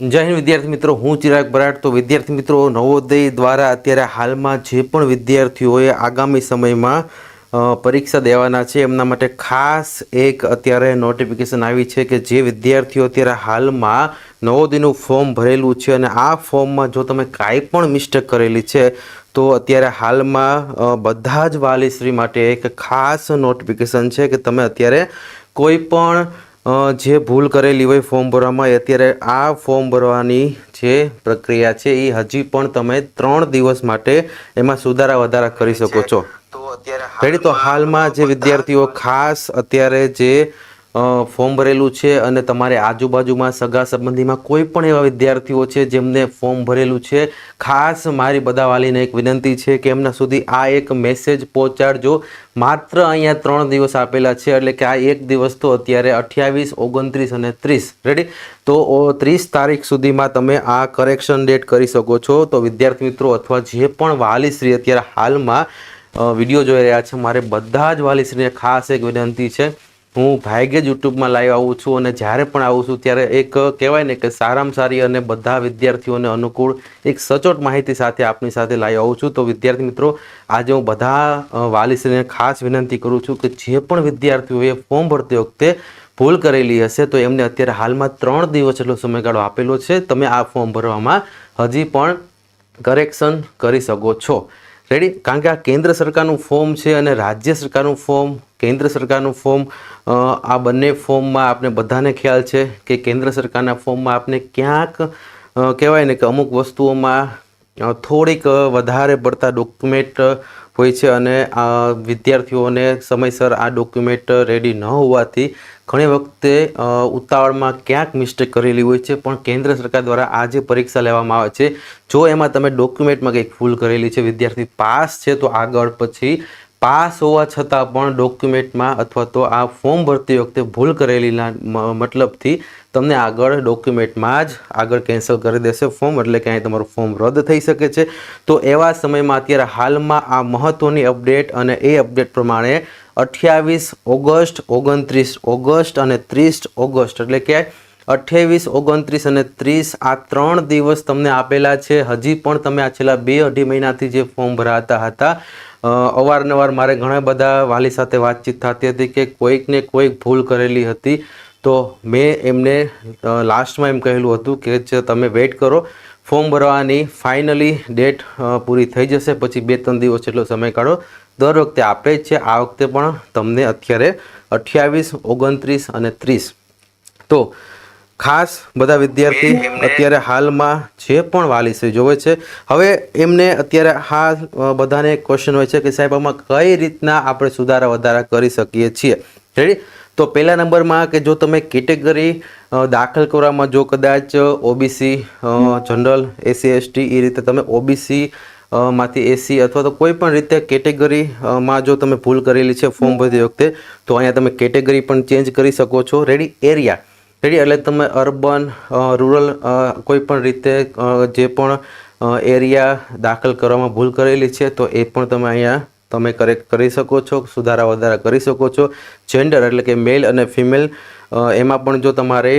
જય હિન્દ વિદ્યાર્થી મિત્રો, હું ચિરાગ બરાટ. તો વિદ્યાર્થી મિત્રો, નવોદય દ્વારા અત્યારે હાલમાં જે પણ વિદ્યાર્થીઓએ આગામી સમયમાં પરીક્ષા દેવાના છે, એમના માટે ખાસ એક અત્યારે નોટિફિકેશન આવી છે કે જે વિદ્યાર્થીઓ અત્યારે હાલમાં નવોદયનું ફોર્મ ભરેલું છે અને આ ફોર્મમાં જો તમે કાંઈ પણ મિસ્ટેક કરેલી છે, તો અત્યારે હાલમાં બધા જ વાલીશ્રી માટે એક ખાસ નોટિફિકેશન છે કે તમે અત્યારે કોઈ પણ જે ભૂલ કરેલી હોય ફોર્મ ભરવામાં એ અત્યારે આ ફોર્મ ભરવાની જે પ્રક્રિયા છે એ હજી પણ તમે ત્રણ દિવસ માટે એમાં સુધારા વધારા કરી શકો છો. રેડી તો હાલમાં જે વિદ્યાર્થીઓ ખાસ અત્યારે જે ફોર્મ ભરેલું છે અને તમારે આજુબાજુમાં સગા સંબંધીમાં કોઈ પણ એવા વિદ્યાર્થીઓ છે જેમને ફોર્મ ભરેલું છે. ખાસ મારી બધા વાલીને એક વિનંતી છે કે એમના સુધી આ એક મેસેજ પહોંચાડજો. માત્ર અહીંયા ત્રણ દિવસ આપેલા છે એટલે કે આ એક દિવસ તો અત્યારે અઠ્યાવીસ, ઓગણત્રીસ અને ત્રીસ. રેડી તો ત્રીસ તારીખ સુધીમાં તમે આ કરેક્શન ડેટ કરી શકો છો. તો વિદ્યાર્થી મિત્રો અથવા જે પણ વાલીશ્રી અત્યારે હાલમાં વીડિયો જોઈ રહ્યા છે, મારે બધા જ વાલીશ્રીને ખાસ એક વિનંતી છે. હું ભાગ્યે જ યુટ્યુબમાં લાઈવ આવું છું અને જ્યારે પણ આવું છું ત્યારે એક કહેવાય ને કે સારામાં સારી અને બધા વિદ્યાર્થીઓને અનુકૂળ એક સચોટ માહિતી સાથે આપની સાથે લાઈવ આવું છું. તો વિદ્યાર્થી મિત્રો, આજે હું બધા વાલીશ્રીને ખાસ વિનંતી કરું છું કે જે પણ વિદ્યાર્થીઓએ ફોર્મ ભરતી વખતે ભૂલ કરેલી હશે, તો એમને અત્યારે હાલમાં ત્રણ દિવસ જેટલો સમયગાળો આપેલો છે. તમે આ ફોર્મ ભરવામાં હજી પણ કરેક્શન કરી શકો છો. રેડી કારણ કે આ કેન્દ્ર સરકારનું ફોર્મ છે અને રાજ્ય સરકારનું ફોર્મ કેન્દ્ર સરકારનું ફોર્મ આ બંને ફોર્મમાં આપણે બધાને ખ્યાલ છે કે કેન્દ્ર સરકારના ફોર્મમાં આપણે ક્યાંક કહેવાય ને કે અમુક વસ્તુઓમાં થોડીક વધારે પડતા ડોક્યુમેન્ટ હોય છે અને આ વિદ્યાર્થીઓને સમયસર આ ડોક્યુમેન્ટ રેડી ન હોવાથી ઘણી વખતે ઉતાવળમાં ક્યાંક મિસ્ટેક કરેલી હોય છે, પણ કેન્દ્ર સરકાર દ્વારા આ જે પરીક્ષા લેવામાં આવે છે. જો એમાં તમે ડોક્યુમેન્ટમાં કંઈક ભૂલ કરેલી છે, વિદ્યાર્થી પાસ છે, તો આગળ પછી પાસ હોવા છતાં પણ ડોક્યુમેન્ટમાં અથવા તો આ ફોર્મ ભરતી વખતે ભૂલ કરેલીના મતલબથી તમને આગળ ડોક્યુમેન્ટમાં જ આગળ કેન્સલ કરી દેશે ફોર્મ એટલે કે અહીં તમારું ફોર્મ રદ થઈ શકે છે. તો એવા સમયમાં અત્યારે હાલમાં આ મહત્ત્વની અપડેટ અને એ અપડેટ પ્રમાણે અઠ્યાવીસ ઓગસ્ટ, ઓગણત્રીસ ઓગસ્ટ અને ત્રીસ ઓગસ્ટ, એટલે કે અઠ્યાવીસ, ઓગણત્રીસ અને ત્રીસ આ ત્રણ દિવસ તમને આપેલા છે. હજી પણ તમે આ છેલ્લા બે અઢી મહિનાથી જે ફોર્મ ભરાતા હતા અવારનવાર મારે ઘણા બધા વાલી સાથે વાતચીત થતી હતી કે કોઈકને કોઈક ભૂલ કરેલી હતી. તો મેં એમને લાસ્ટમાં એમ કહેલું હતું કે જે તમે વેઇટ કરો ફોર્મ ભરવાની ફાઇનલી ડેટ પૂરી થઈ જશે પછી બે ત્રણ દિવસ જેટલો કાઢો. દર વખતે આપે જ છે આ વખતે પણ તમને અત્યારે અઠ્યાવીસ ઓગણત્રીસ અને ત્રીસ. તો ખાસ બધા વિદ્યાર્થી અત્યારે હાલમાં જે પણ વાલી છે જોવે છે. હવે એમને અત્યારે હા બધાને ક્વેશ્ચન હોય છે કે સાહેબ આમાં કઈ રીતના આપણે સુધારા વધારા કરી શકીએ છીએ? રેડી તો પહેલા નંબરમાં કે જો તમે કેટેગરી દાખલ કરવામાં જો કદાચ ઓબીસી જનરલ એસી એસટી એ રીતે તમે ઓબીસી માંથી એસી અથવા તો કોઈ પણ રીતે કેટેગરીમાં જો તમે ભૂલ કરેલી છે ફોર્મ ભરતી વખતે, તો અહીંયા તમે કેટેગરી પણ ચેન્જ કરી શકો છો. રેડી એરિયા રેડી એટલે તમે અર્બન રૂરલ કોઈ પણ રીતે જે પણ એરિયા દાખલ કરવામાં ભૂલ કરેલી છે, તો એ પણ તમે અહીંયા તમે કરેક્ટ કરી શકો છો, સુધારા વધારા કરી શકો છો. જેન્ડર એટલે કે મેલ અને ફિમેલ એમાં પણ જો તમારે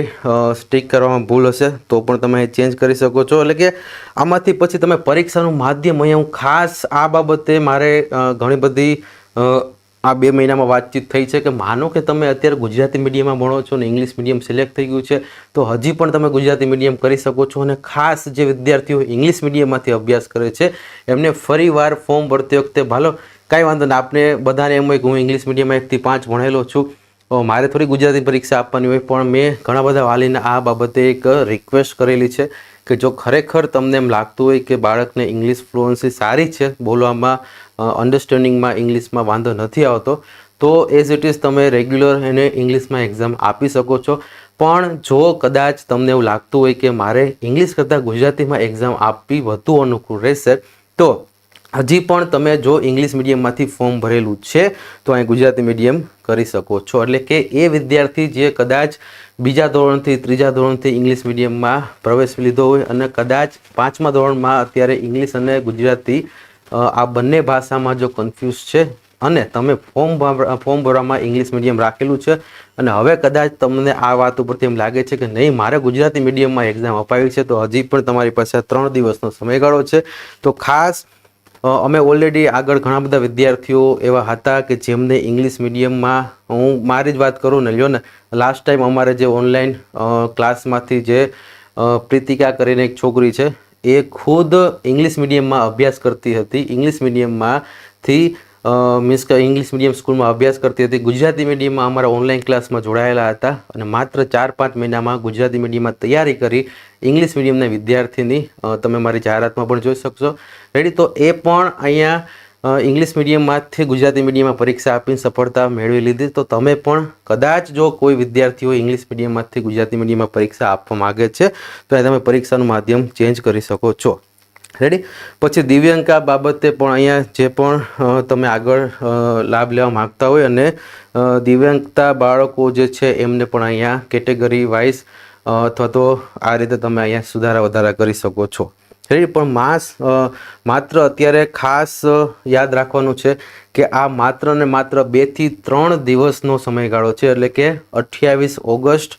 સ્ટીક કરવામાં ભૂલ હશે, તો પણ તમે ચેન્જ કરી શકો છો. એટલે કે આમાંથી પછી તમે પરીક્ષાનું માધ્યમ અહીંયા હું ખાસ આ બાબતે મારે ઘણી બધી આ બે મહિનામાં વાતચીત થઈ છે કે માનો કે તમે અત્યારે ગુજરાતી મીડિયમમાં ભણો છો ને ઇંગ્લિશ મીડિયમ સિલેક્ટ થઈ ગયું છે, તો હજી પણ તમે ગુજરાતી મીડિયમ કરી શકો છો અને ખાસ જે વિદ્યાર્થીઓ ઇંગ્લિશ મીડિયમમાંથી અભ્યાસ કરે છે, એમને ફરીવાર ફોર્મ ભરતી વખતે ભાલો કાંઈ વાંધો નહીં. આપને બધાને એમ હોય કે હું ઇંગ્લિશ મીડિયમમાં એકથી પાંચ ભણેલો છું. મારે થોડી ગુજરાતી પરીક્ષા આપવાની હોય, પણ મેં ઘણા બધા વાલીને આ બાબતે એક રિક્વેસ્ટ કરેલી છે કે જો ખરેખર તમને એમ લાગતું હોય કે બાળકને ઇંગ્લિશ ફ્લુઅન્સી સારી છે, બોલવામાં અન્ડરસ્ટેન્ડિંગમાં ઇંગ્લિશમાં વાંધો નથી આવતો, તો એઝ ઇટ ઇઝ તમે રેગ્યુલર એને ઇંગ્લિશમાં એક્ઝામ આપી શકો છો. પણ જો કદાચ તમને એવું લાગતું હોય કે મારે ઇંગ્લિશ કરતાં ગુજરાતીમાં એક્ઝામ આપવી વધુ અનુકૂળ રહેશે, તો હજી પણ તમે જો ઇંગ્લિશ મીડિયમમાંથી ફોર્મ ભરેલું છે, તો અહીં ગુજરાતી મીડિયમ કરી શકો છો. એટલે કે એ વિદ્યાર્થી જે કદાચ બીજા ધોરણથી, ત્રીજા ધોરણથી ઇંગ્લિશ મીડિયમમાં પ્રવેશ લીધો હોય અને કદાચ પાંચમા ધોરણમાં અત્યારે ઇંગ્લિશ અને ગુજરાતી આ બંને ભાષામાં જો કન્ફ્યુઝ છે, અને તમે ફોર્મ ફોર્મ ભરવામાં ઇંગ્લિશ મીડિયમ રાખેલું છે, અને હવે કદાચ તમને આ વાત ઉપરથી એમ લાગે છે કે નહીં, મારે ગુજરાતી મીડિયમમાં એક્ઝામ અપાવી છે, તો હજી પણ તમારી પાસે ત્રણ દિવસનો સમયગાળો છે. તો ખાસ અમે ઓલરેડી આગળ ઘણા બધા વિદ્યાર્થીઓ એવા હતા કે જેમને ઇંગ્લિશ મીડિયમમાં હું મારી જ વાત કરું ને, લ્યો ને. લાસ્ટ ટાઈમ અમારે જે ઓનલાઈન ક્લાસમાંથી જે પ્રીતિકા કરીને એક છોકરી છે, એ ખુદ ઇંગ્લિશ મીડિયમમાં અભ્યાસ કરતી હતી. ઇંગ્લિશ મીડિયમમાંથી મીન્સ કે ઇંગ્લિશ મીડિયમ સ્કૂલમાં અભ્યાસ કરતી હતી. ગુજરાતી મીડિયમમાં અમારા ઓનલાઈન ક્લાસમાં જોડાયેલા હતા અને માત્ર ચાર પાંચ મહિનામાં ગુજરાતી મીડિયમમાં તૈયારી કરી ઇંગ્લિશ મીડિયમના વિદ્યાર્થીની તમે મારી જાહેરાતમાં પણ જોઈ શકશો. રેડી તો એ પણ અહીંયા ઇંગ્લિશ મીડિયમમાંથી ગુજરાતી મીડિયમમાં પરીક્ષા આપીને સફળતા મેળવી લીધી. તો તમે પણ કદાચ જો કોઈ વિદ્યાર્થીઓ ઇંગ્લિશ મીડિયમમાંથી ગુજરાતી મીડિયમમાં પરીક્ષા આપવા માગે છે, તો એ તમે પરીક્ષાનું માધ્યમ ચેન્જ કરી શકો છો. રેડી પછી દિવ્યાંકા બાબતે પણ અહીંયા જે પણ તમે આગળ લાભ લેવા માગતા હોય અને દિવ્યાંગતા બાળકો જે છે એમને પણ અહીંયા કેટેગરી વાઇઝ અથવા તો આ રીતે તમે અહીંયા સુધારા વધારા કરી શકો છો. રેડી પણ માસ માત્ર અત્યારે ખાસ યાદ રાખવાનું છે કે આ માત્ર ને માત્ર બેથી ત્રણ દિવસનો સમયગાળો છે. એટલે કે અઠ્યાવીસ ઓગસ્ટ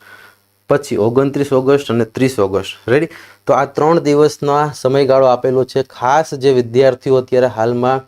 પછી ઓગણત્રીસ ઓગસ્ટ અને ત્રીસ ઓગસ્ટ. રેડી તો આ ત્રણ દિવસનો સમયગાળો આપેલો છે. ખાસ જે વિદ્યાર્થીઓ અત્યારે હાલમાં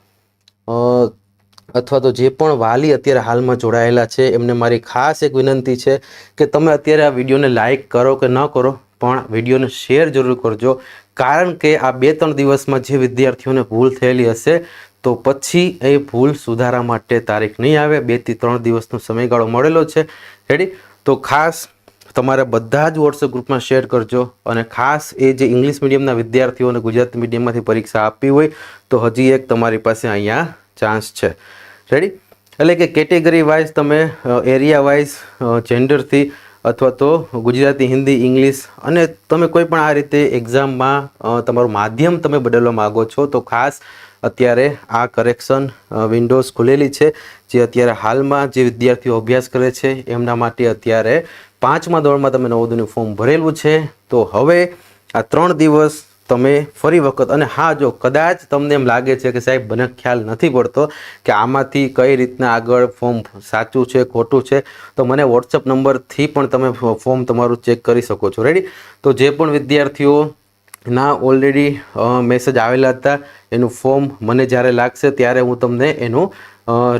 અથવા તો જે પણ વાલી અત્યારે હાલમાં જોડાયેલા છે, એમને મારી ખાસ એક વિનંતી છે કે તમે અત્યારે આ વિડીયોને લાઇક કરો કે ન કરો, પણ વિડીયોને શેર જરૂર કરજો. કારણ કે આ બે ત્રણ દિવસમાં જે વિદ્યાર્થીઓને ભૂલ થયેલી હશે, તો પછી એ ભૂલ સુધારા માટે તારીખ નહીં આવે. બેથી ત્રણ દિવસનો સમયગાળો મળેલો છે. રેડી તો ખાસ તમારે બધા જ વોટ્સએપ ગ્રુપમાં શેર કરજો અને ખાસ એ જે ઇંગ્લિશ મીડિયમના વિદ્યાર્થીઓને ગુજરાતી મીડિયમમાંથી પરીક્ષા આપી હોય તો હજી એક તમારી પાસે અહીંયા ચાન્સ છે. રેડી એટલે કે કેટેગરી વાઇઝ તમે એરિયા વાઇઝ જેન્ડરથી અથવા તો ગુજરાતી, હિન્દી ઇંગ્લિશ અને તમે કોઈ પણ આ રીતે એક્ઝામમાં તમારું માધ્યમ તમે બદલવા માગો છો તો ખાસ અત્યારે આ કરેક્શન વિન્ડોઝ ખુલેલી છે. જે અત્યારે હાલમાં જે વિદ્યાર્થીઓ અભ્યાસ કરે છે એમના માટે અત્યારે પાંચમા ધોરણમાં તમે નવોદયનું ફોર્મ ભરેલું છે. તો હવે આ ત્રણ દિવસ તમે ફરી વખત અને હા, જો કદાચ તમને એમ લાગે છે કે સાહેબ, મને ખ્યાલ નથી પડતો કે આમાંથી કઈ રીતના આગળ ફોર્મ સાચું છે, ખોટું છે, તો મને વોટ્સઅપ નંબરથી પણ તમે ફોર્મ તમારું ચેક કરી શકો છો. રેડી તો જે પણ વિદ્યાર્થીઓ ના ઓલરેડી મેસેજ આવેલા હતા, એનું ફોર્મ મને જ્યારે લાગશે ત્યારે હું તમને એનું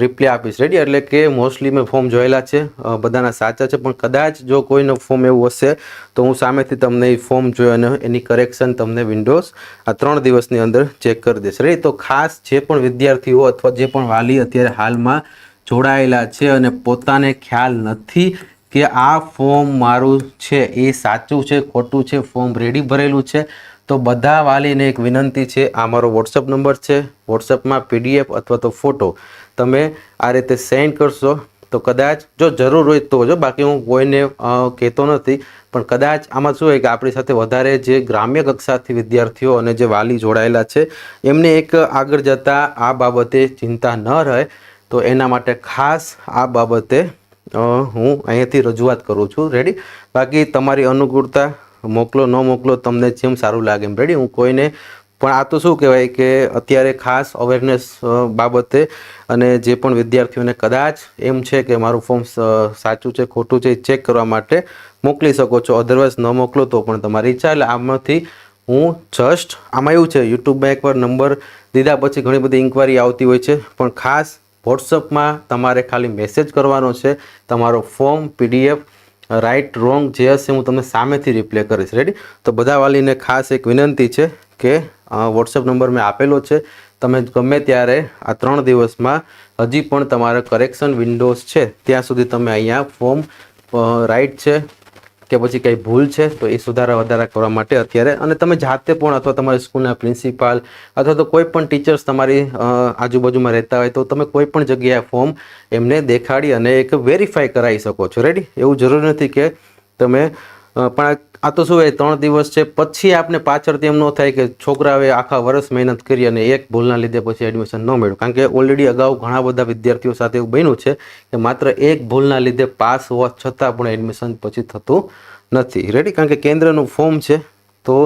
રિપ્લાય આપીશ. રેડી એટલે કે મોસ્ટલી મેં ફોર્મ જોયેલા છે. બધાના સાચા છે, પણ કદાચ જો કોઈનો ફોર્મ એવું હશે, તો હું સામેથી તમને એ ફોર્મ જોઈ અને એની કરેક્શન તમને વિન્ડોઝ આ ત્રણ દિવસની અંદર ચેક કરી દેશે રેડી તો ખાસ જે પણ વિદ્યાર્થીઓ અથવા જે પણ વાલી અત્યારે હાલમાં જોડાયેલા છે અને પોતાને ખ્યાલ નથી કે આ ફોર્મ મારું છે, એ સાચું છે, ખોટું છે ફોર્મ રેડી ભરેલું છે, તો બધા વાલીને એક વિનંતી છે, આ મારો વોટ્સઅપ નંબર છે. વોટ્સઅપમાં પીડીએફ અથવા તો ફોટો તમે આ રીતે સેન્ડ કરશો, તો કદાચ જો જરૂર હોય તો જો, બાકી હું કોઈને કહેતો નથી. પણ કદાચ આમાં શું હોય કે આપણી સાથે વધારે જે ગ્રામ્ય કક્ષાથી વિદ્યાર્થીઓ અને જે વાલી જોડાયેલા છે, એમને એક આગળ જતાં આ બાબતે ચિંતા ન રહે. તો એના માટે ખાસ આ બાબતે હું અહીંયાથી રજૂઆત કરું છું. રેડી બાકી તમારી અનુકૂળતા, મોકલો, ન મોકલો, તમને જેમ સારું લાગે એમ. રેડી હું કોઈને પણ આ તો શું કહેવાય કે અત્યારે ખાસ અવેરનેસ બાબતે અને જે પણ વિદ્યાર્થીઓને કદાચ એમ છે કે મારું ફોર્મ સાચું છે, ખોટું છે, એ ચેક કરવા માટે મોકલી શકો છો. અધરવાઇઝ ન મોકલો તો પણ તમારી ઈચ્છા. એટલે આમાંથી હું જસ્ટ આમાં એવું છે યુટ્યુબમાં એકવાર નંબર દીધા પછી ઘણી બધી ઇન્ક્વાયરી આવતી હોય છે. પણ ખાસ વોટ્સઅપમાં તમારે ખાલી મેસેજ કરવાનો છે. તમારો ફોર્મ પીડીએફ રાઇટ રોંગ જે હશે હું તમને સામેથી રિપ્લે કરીશ. રેડી તો બધા વાલીને ખાસ એક વિનંતી છે કે વોટ્સઅપ નંબર મેં આપેલો છે. તમે ગમે ત્યારે આ ત્રણ દિવસમાં હજી પણ તમારા કરેક્શન વિન્ડોઝ છે, ત્યાં સુધી તમે અહીંયા ફોર્મ રાઈટ છે કે પછી કંઈ ભૂલ છે, તો એ સુધારા વધારા કરવા માટે અત્યારે. અને તમે જાતે પણ અથવા તમારી સ્કૂલના પ્રિન્સિપાલ અથવા તો કોઈ પણ ટીચર્સ તમારી આજુબાજુમાં રહેતા હોય તો તમે કોઈ પણ જગ્યાએ ફોર્મ એમને દેખાડી અને એક વેરીફાઈ કરાવી શકો છો. રેડી એવું જરૂરી નથી કે તમે પણ પણ આ તો શું એ ત્રણ દિવસ છે? પછી આપને પાછળથી એમ ન થાય કે છોકરાઓએ આખા વર્ષ મહેનત કરી અને એક ભૂલના લીધે પછી એડમિશન ન મળ્યું કારણ કે ઓલરેડી અગાઉ ઘણા બધા વિદ્યાર્થીઓ સાથે એવું બન્યું છે કે માત્ર એક ભૂલના લીધે પાસ હોવા છતાં પણ એડમિશન પછી થતું નથી. રેડી કારણ કે કેન્દ્રનું ફોર્મ છે. તો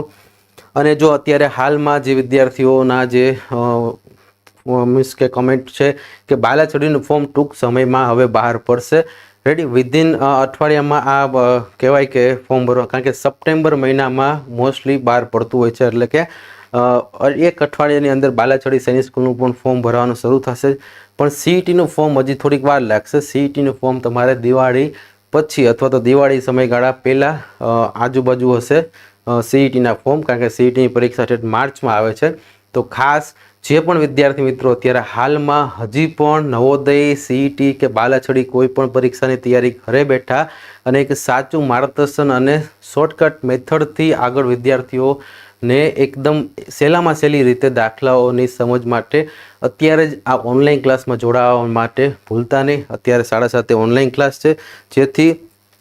અને જો અત્યારે હાલમાં જે વિદ્યાર્થીઓના જે મીન્સ કે કમેન્ટ છે કે બાલાછડીનું ફોર્મ ટૂંક સમયમાં હવે બહાર પડશે. રેડી વિધિન અઠવાડિયામાં આ કહેવાય કે ફોર્મ ભરવા. કારણ કે સપ્ટેમ્બર મહિનામાં મોસ્ટલી બહાર પડતું હોય છે. એટલે કે એક અઠવાડિયાની અંદર બાલાછડી સૈનિક સ્કૂલનું પણ ફોર્મ ભરવાનું શરૂ થશે. પણ સીઈટીનું ફોર્મ હજી થોડીક વાર લાગશે. સીઈટીનું ફોર્મ તમારે દિવાળી પછી અથવા તો દિવાળી સમયગાળા પહેલાં આજુબાજુ હશે સીઈટીના ફોર્મ કારણ કે સીઈટીની પરીક્ષા ઠેઠ માર્ચમાં આવે છે. તો ખાસ જે પણ વિદ્યાર્થી મિત્રો અત્યારે હાલમાં હજી પણ નવોદય સીઈટી કે બાલાછડી કોઈ પણ પરીક્ષાની તૈયારી ઘરે બેઠા અને એક સાચું માર્ગદર્શન અને શોર્ટકટ મેથડથી આગળ વિદ્યાર્થીઓને એકદમ સહેલામાં સહેલી રીતે દાખલાઓની સમજ માટે અત્યારે જ આ ઓનલાઈન ક્લાસમાં જોડાવા માટે ભૂલતા નહીં. અત્યારે સાડા સાતે ઓનલાઈન ક્લાસ છે. જેથી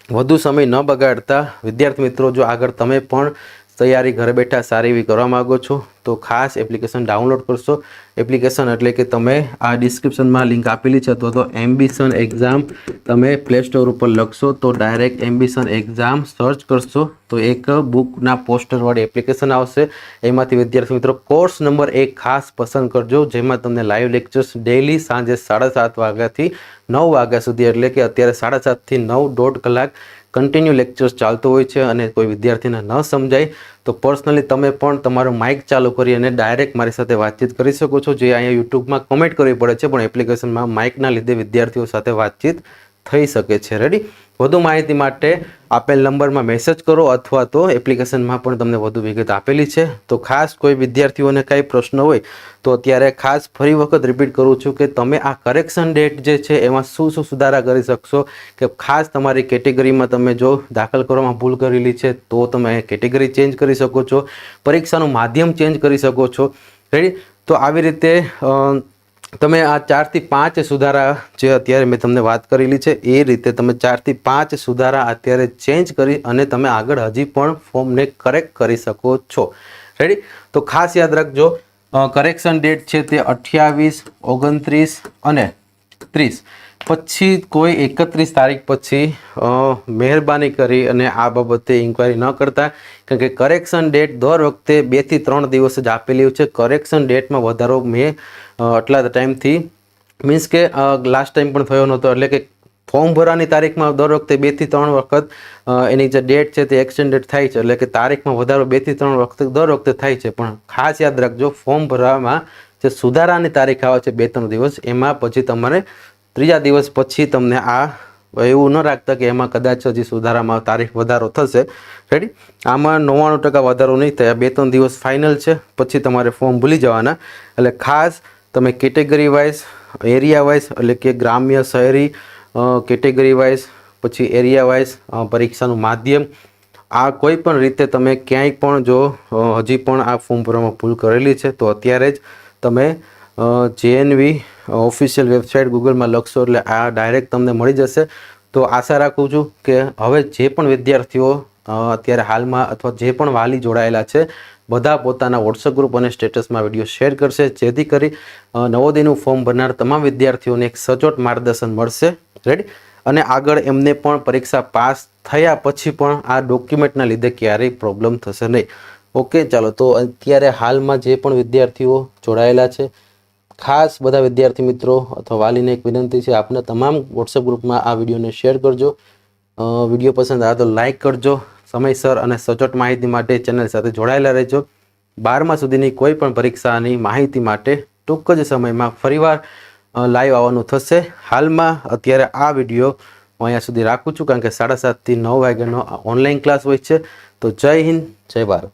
વધુ સમય ન બગાડતા વિદ્યાર્થી મિત્રો, જો આગળ તમે પણ તૈયારી ઘરે બેઠા સારી એવી કરવા માગો છો, તો ખાસ એપ્લિકેશન ડાઉનલોડ કરશો. એપ્લિકેશન એટલે કે તમે આ ડિસ્ક્રિપ્શનમાં લિંક આપેલી છે, અથવા તો એમ્બિશન એક્ઝામ તમે પ્લે સ્ટોર ઉપર લખશો, તો ડાયરેક્ટ એમ્બિશન એક્ઝામ સર્ચ કરશો, તો એક બુકના પોસ્ટરવાળી એપ્લિકેશન આવશે. એમાંથી વિદ્યાર્થી મિત્રો કોર્સ નંબર એક ખાસ પસંદ કરજો, જેમાં તમને લાઈવ લેક્ચર્સ ડેઈલી સાંજે સાડા સાત વાગ્યાથી નવ વાગ્યા સુધી, એટલે કે અત્યારે સાડા સાતથી નવ દોઢ કલાક કન્ટિન્યુ લેક્ચર્સ ચાલતો હોય છે અને કોઈ વિદ્યાર્થીને ન સમજાય, તો પર્સનલી તમે પણ તમારો માઇક ચાલુ કરી અને ડાયરેક્ટ મારી સાથે વાતચીત કરી શકો છો. જે અહીંયા યુટ્યુબમાં કમેન્ટ કરવી પડે છે, પણ એપ્લિકેશનમાં માઇકના લીધે વિદ્યાર્થીઓ સાથે વાતચીત થઈ શકે છે. રેડી વધુ માહિતી માટે આપેલ નંબરમાં મેસેજ કરો અથવા તો એપ્લિકેશનમાં પણ તમને વધુ વિગત આપેલી છે. તો ખાસ કોઈ વિદ્યાર્થીઓને કાંઈ પ્રશ્ન હોય તો અત્યારે ખાસ ફરી વખત રિપીટ કરું છું કે તમે આ કરેક્શન ડેટ જે છે એમાં શું શું સુધારા કરી શકશો? કે ખાસ તમારી કેટેગરીમાં તમે જો દાખલ કરવામાં ભૂલ કરેલી છે તો તમે કેટેગરી ચેન્જ કરી શકો છો, પરીક્ષાનું માધ્યમ ચેન્જ કરી શકો છો. રેડી તો આવી રીતે તમે આ ચારથી પાંચ સુધારા જે અત્યારે મેં તમને વાત કરેલી છે, એ રીતે તમે ચારથી પાંચ સુધારા અત્યારે ચેન્જ કરી અને તમે આગળ હજી પણ ફોર્મને કરેક્ટ કરી શકો છો. રેડી તો ખાસ યાદ રાખજો કરેક્શન ડેટ છે તે અઠ્યાવીસ, ઓગણત્રીસ અને ત્રીસ. પછી કોઈ એકત્રીસ તારીખ પછી મહેરબાની કરી અને આ બાબતે ઇન્ક્વાયરી ન કરતા. કારણ કે કરેક્શન ડેટ દર વખતે બેથી ત્રણ દિવસ જ આપેલી છે. કરેક્શન ડેટમાં વધારો મેં આટલા ટાઈમથી. મીન્સ કે લાસ્ટ ટાઈમ પણ થયો નહોતો, એટલે કે ફોર્મ ભરવાની તારીખમાં દર વખતે બેથી ત્રણ વખત એની જે ડેટ છે તે એક્સટેન્ડેડ થાય છે, એટલે કે તારીખમાં વધારો બેથી ત્રણ વખત દર વખતે થાય છે. પણ ખાસ યાદ રાખજો, ફોર્મ ભરવામાં જે સુધારાની તારીખ આવે છે બે ત્રણ દિવસ, એમાં પછી તમારે ત્રીજા દિવસ પછી તમને આ એવું ન રાખતા કે એમાં કદાચ હજી સુધારામાં તારીખ વધારો થશે. રેડી આમાં નવ્વાણું ટકા વધારો નહીં થાય, બે ત્રણ દિવસ ફાઇનલ છે, પછી તમારે ફોર્મ ભૂલી જવાના. એટલે ખાસ તમે કેટેગરી વાઇઝ એરિયા વાઇઝ એટલે કે ગ્રામ્ય, શહેરી કેટેગરી વાઇઝ પછી એરિયા વાઇઝ પરીક્ષાનું માધ્યમ, આ કોઈ પણ રીતે તમે ક્યાંય પણ જો હજી પણ આ ફોર્મ ભરવામાં ભૂલ કરેલી છે, તો અત્યારે જ તમે જેએનવી ઓફિશિયલ વેબસાઇટ ગૂગલમાં લખશો એટલે આ ડાયરેક્ટ તમને મળી જશે. તો આશા રાખું છું કે હવે જે પણ વિદ્યાર્થીઓ અત્યારે હાલમાં અથવા જે પણ વાલી જોડાયેલા છે, બધા પોતાના વોટ્સઅપ ગ્રુપ અને સ્ટેટસમાં વીડિયો શેર કરશે. જેથી કરી નવોદયનું ફોર્મ ભરનાર તમામ વિદ્યાર્થીઓને એક સચોટ માર્ગદર્શન મળશે. રેડી અને આગળ એમને પણ પરીક્ષા પાસ થયા પછી પણ આ ડોક્યુમેન્ટના લીધે ક્યારેય પ્રોબ્લેમ થશે નહીં. ઓકે ચાલો. તો અત્યારે હાલમાં જે પણ વિદ્યાર્થીઓ જોડાયેલા છે, ખાસ બધા વિદ્યાર્થી મિત્રો અથવા વાલીને એક વિનંતી છે, આપના તમામ વોટ્સએપ ગ્રુપમાં આ વિડીયોને શેર કરજો. વીડિયો પસંદ આવે તો લાઇક કરજો. સમયસર અને સચોટ માહિતી માટે ચેનલ સાથે જોડાયેલા રહેજો. બારમા સુધીની કોઈ પણ પરીક્ષાની માહિતી માટે ટૂંક જ સમયમાં ફરીવાર લાઈવ આવવાનું થશે. હાલમાં અત્યારે આ વીડિયો હું અહીંયા સુધી રાખું છું, કારણ કે સાડા સાતથી નવ વાગ્યાનો ઓનલાઈન ક્લાસ હોય છે. તો જય હિન્દ, જય ભારત.